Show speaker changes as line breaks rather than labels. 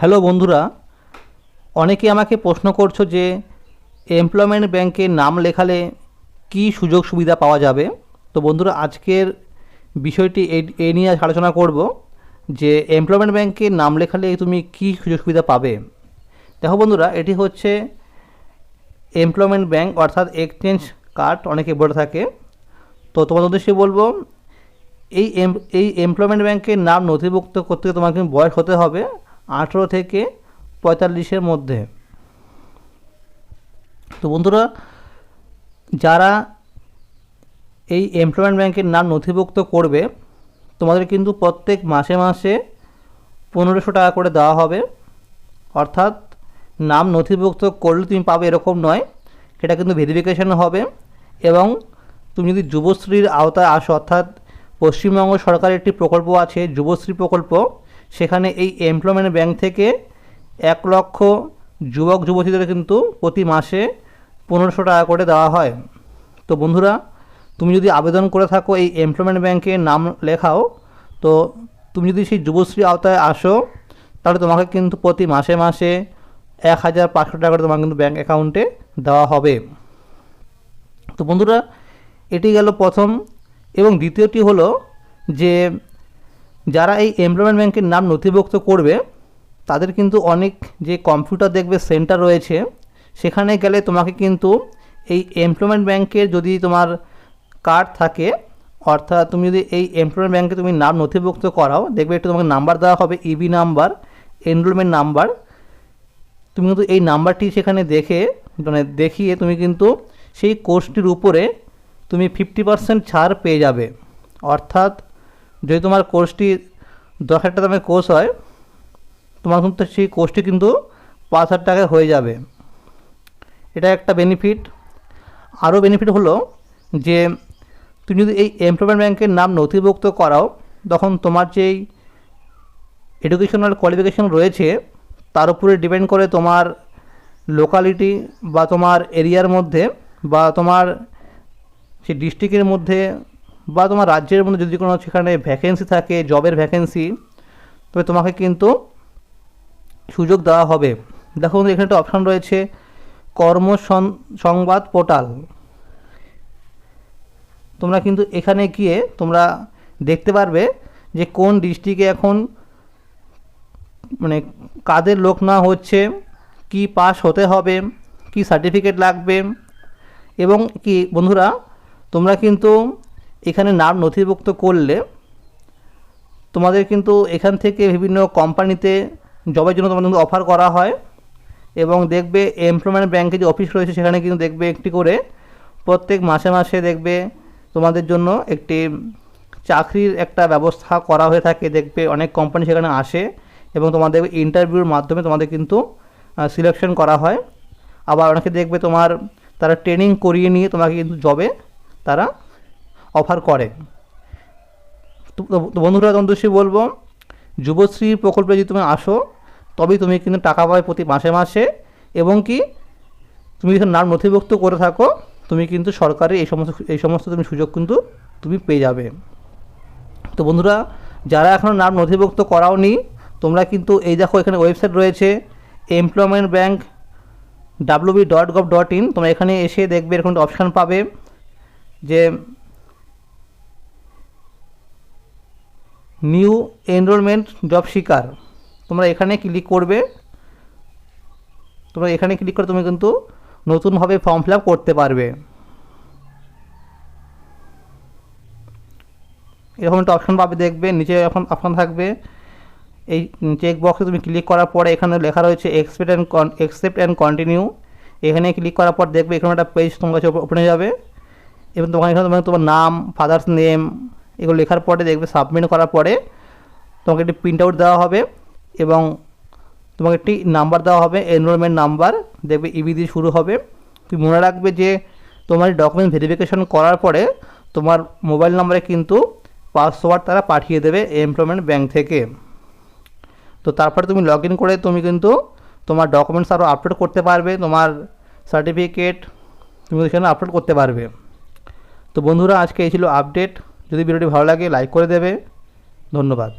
Hello বন্ধুরা, অনেকে আমাকে প্রশ্ন করছ যে এমপ্লয়মেন্ট ব্যাংকে নাম লেখালে কি সুযোগ সুবিধা পাওয়া যাবে? তো বন্ধুরা, আজকের বিষয়টি এই নিয়ে আলোচনা করব যে এমপ্লয়মেন্ট ব্যাংকে নাম লেখালে তুমি কি সুযোগ সুবিধা পাবে? দেখো বন্ধুরা, এটি হচ্ছে এমপ্লয়মেন্ট ব্যাংক অর্থাৎ এক্সচেঞ্জ কার্ড অনেকে বলে থাকে। তো তোমাদের উদ্দেশ্যে বলব, এই এই এমপ্লয়মেন্ট ব্যাংকের নাম নথিভুক্ত করতে তোমাকে বয়স হতে হবে আঠেরো থেকে পঁয়তাল্লিশের মধ্যে। তো বন্ধুরা, যারা এই এমপ্লয়মেন্ট ব্যাংকের নাম নথিভুক্ত করবে, তোমাদের কিন্তু প্রত্যেক মাসে মাসে পনেরোশো টাকা করে দেওয়া হবে। অর্থাৎ নাম নথিভুক্ত করলে তুমি পাবে এরকম নয়, সেটা কিন্তু ভেরিফিকেশান হবে এবং তুমি যদি যুবশ্রীর আওতায় আসো, অর্থাৎ পশ্চিমবঙ্গ সরকারের একটি প্রকল্প আছে, যুবশ্রী প্রকল্প সেখানে এই এমপ্লয়মেন্ট ব্যাংক থেকে এক লক্ষ যুবক, যুবতীদের কিন্তু প্রতি মাসে পনেরোশো টাকা করে দেওয়া হয়। তো বন্ধুরা, তুমি যদি আবেদন করে থাকো এই এমপ্লয়মেন্ট ব্যাংকে নাম লেখাও, তো তুমি যদি সেই যুবশ্রী আওতায় আসো, তাহলে তোমাকে কিন্তু প্রতি মাসে মাসে এক হাজার পাঁচশো টাকা করে কিন্তু ব্যাঙ্ক অ্যাকাউন্টে দেওয়া হবে। তো বন্ধুরা, এটি গেল প্রথম এবং দ্বিতীয়টি হলো যে যারা এই এমপ্লয়মেন্ট ব্যাংকের নাম নথিভুক্ত করবে, তাদের কিন্তু অনেক যে কম্পিউটার দেখবে সেন্টার রয়েছে, সেখানে গেলে তোমাকে কিন্তু এই এমপ্লয়মেন্ট ব্যাংকের যদি তোমার কার্ড থাকে, অর্থাৎ তুমি যদি এই এমপ্লয়মেন্ট ব্যাংকে তুমি নাম নথিভুক্ত করাও, দেখবে একটু তোমাকে নাম্বার দেওয়া হবে ইবি নাম্বার এনরোলমেন্ট নাম্বার তুমি কিন্তু এই নাম্বারটি সেখানে দেখে মানে দেখিয়ে তুমি কিন্তু সেই কোর্সটির উপরে তুমি ফিফটি পার্সেন্ট ছাড় পেয়ে যাবে। অর্থাৎ যদি তোমার কোর্সটি দশ হাজার টাকা দামের কোর্স হয়, তোমার কিন্তু সেই কোর্সটি কিন্তু পাঁচ হাজার টাকায় হয়ে যাবে। এটা একটা বেনিফিট আরও বেনিফিট হলো যে, তুমি যদি এই এমপ্লয়মেন্ট ব্যাংকের নাম নথিভুক্ত করাও, তখন তোমার যেই এডুকেশনাল কোয়ালিফিকেশন রয়েছে, তার উপরে ডিপেন্ড করে তোমার লোকালিটি বা তোমার এরিয়ার মধ্যে বা তোমার সেই ডিস্ট্রিক্টের মধ্যে বা তোমার রাজ্যের মধ্যে যদি কোনো সেখানে ভ্যাকেন্সি থাকে জবের ভ্যাকেন্সি তবে তোমাকে কিন্তু সুযোগ দেওয়া হবে। দেখো এখানে একটা অপশান রয়েছে কর্ম সংবাদ পোর্টাল। তোমরা কিন্তু এখানে গিয়ে তোমরা দেখতে পারবে যে কোন ডিস্ট্রিক্টে এখন মানে কাদের লোক না হচ্ছে, কি পাস হতে হবে, কি সার্টিফিকেট লাগবে, এবং কি বন্ধুরা, তোমরা কিন্তু এখানে নাম নথিভুক্ত করলে তোমাদের কিন্তু এখান থেকে বিভিন্ন কোম্পানিতে জবের জন্য তোমাদের কিন্তু অফার করা হয় এবং দেখবে এমপ্লয়মেন্ট ব্যাংকে যে অফিস রয়েছে সেখানে কিন্তু দেখবে একটি করে প্রত্যেক মাসে মাসে দেখবে তোমাদের জন্য একটি চাকরির একটা ব্যবস্থা করা হয়ে থাকে। দেখবে অনেক কোম্পানি সেখানে আসে এবং তোমাদের ইন্টারভিউর মাধ্যমে তোমাদের কিন্তু সিলেকশন করা হয়। আবার অনেকে দেখবে তোমার, তারা ট্রেনিং করিয়ে নিয়ে তোমাকে কিন্তু জবে তারা অফার করে। তো বন্ধুরা উদ্দেশ্যে বলব, যুবশ্রী প্রকল্পে যদি তুমি আসো, তবেই তুমি কিন্তু টাকা পাবে প্রতি মাসে মাসে, এবং কি, তুমি যখন নাম নথিভুক্ত করে থাকো, তুমি কিন্তু সরকারি এই সমস্ত এই সমস্ত তুমি সুযোগ কিন্তু তুমি পেয়ে যাবে। তো বন্ধুরা, যারা এখনও নাম নথিভুক্ত করাওনি, তোমরা কিন্তু এই দেখো এখানে ওয়েবসাইট রয়েছে employment bank WB dot gov dot in তোমরা এখানে এসে দেখবে এরকম অপশান পাবে, যে নিউ এনরোলমেন্ট জব শিকার। তোমরা এখানে ক্লিক করবে। তোমরা এখানে ক্লিক করে তুমি কিন্তু নতুনভাবে ফর্ম ফিল করতে পারবে। এরকম একটা অপশান পাবে দেখবে, নিচে এখন অপশান থাকবে। এই চেক বক্সে তুমি ক্লিক করার পরে এখানে লেখা রয়েছে expect and except and continue এখানে ক্লিক করার পর দেখবে এখানে একটা পেজ তোমার কাছে ওপেন হয়ে যাবে। এবং তোমার এখানে তোমার তোমার নাম ফাদার্স নেম এগুলো লেখার পরে দেখবে সাবমিট করার পরে তোমাকে একটি প্রিন্ট আউট দেওয়া হবে এবং তোমাকে একটি নাম্বার দেওয়া হবে এনরোলমেন্ট নাম্বার দেখবে ইবি দিয়ে শুরু হবে। তুমি মনে রাখবে যে তোমার ডকুমেন্ট ভেরিফিকেশন করার পরে তোমার মোবাইল নাম্বারে কিন্তু পাসওয়ার্ড তারা পাঠিয়ে দেবে এমপ্লয়মেন্ট ব্যাংক থেকে। তো তারপরে তুমি লগ করে তুমি কিন্তু তোমার ডকুমেন্টস আরও আপলোড করতে পারবে, তোমার সার্টিফিকেট তুমি এখানে আপলোড করতে পারবে। তো বন্ধুরা, আজকে এই ছিল আপডেট যদি ভিডিওটি ভালো লাগে লাইক করে দেবে। ধন্যবাদ।